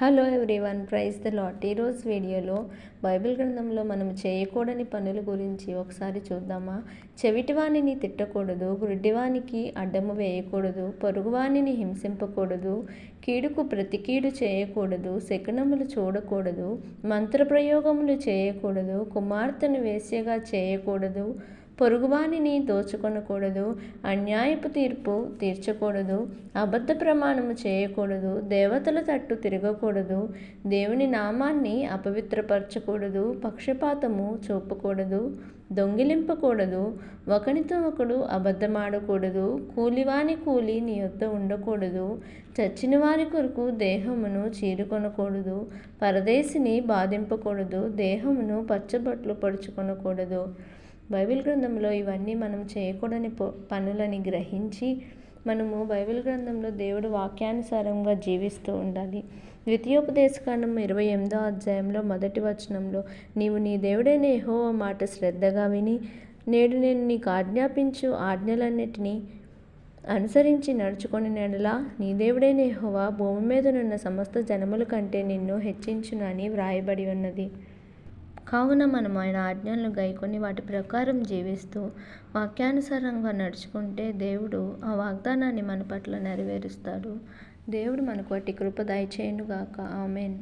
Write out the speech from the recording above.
Hello everyone praise the Lord ఈరోజు వీడియోలో Bible గ్రంథంలో మనం చేయకూడని పనుల గురించి ఒకసారి చూద్దామా? చెవిటివాణిని తిట్టకూడదు గుడ్డివానికి అడ్డము వేయకూడదు పొరుగువాణిని హింసింపకూడదు కీడుకు ప్రతి కీడు చేయకూడదు శకునములు చూడకూడదు మంత్రప్రయోగములు చేయకూడదు కుమార్తెను వేశ్యగా చేయకూడదు పొరుగువానిని దోచుకొనకూడదు అన్యాయపు తీర్పు తీర్చకూడదు అబద్ధ ప్రమాణము చేయకూడదు దేవతల తట్టు తిరగకూడదు దేవుని నామాన్ని అపవిత్రపరచకూడదు పక్షపాతము చూపకూడదు దొంగిలింపకూడదు ఒకనితో ఒకడు అబద్ధమాడకూడదు కూలివాని కూలి నీ యొద్ద ఉండకూడదు చచ్చిన వారి కొరకు దేహమును చీరుకొనకూడదు పరదేశిని బాధింపకూడదు దేహమును పచ్చబట్లు పడుచుకొనకూడదు బైబిల్ గ్రంథంలో ఇవన్నీ మనం చేయకూడని పనులని గ్రహించి మనము బైబిల్ గ్రంథంలో దేవుడు వాక్యానుసారంగా జీవిస్తూ ఉండాలి. ద్వితీయోపదేశకాండం ఇరవై ఎనిమిదో అధ్యాయంలో మొదటి వచనంలో నీవు నీ దేవుడైన యెహోవా మాట శ్రద్ధగా విని నేడు నేను నీకు ఆజ్ఞాపించు ఆజ్ఞలన్నిటినీ అనుసరించి నడుచుకొని నెడలా. నీ దేవుడైన యెహోవా భూమి మీదనున్న సమస్త జనముల కంటే నిన్ను హెచ్చించునని వ్రాయబడి ఉన్నది. కావున మనం ఆయన ఆజ్ఞలను గైకొని వాటి ప్రకారం జీవిస్తూ వాక్యానుసారంగా నడుచుకుంటే దేవుడు ఆ వాగ్దానాన్ని మన పట్ల నెరవేరుస్తాడు. దేవుడు మనకు వాటి కృప దయచేయనుగాక. ఆమెన్.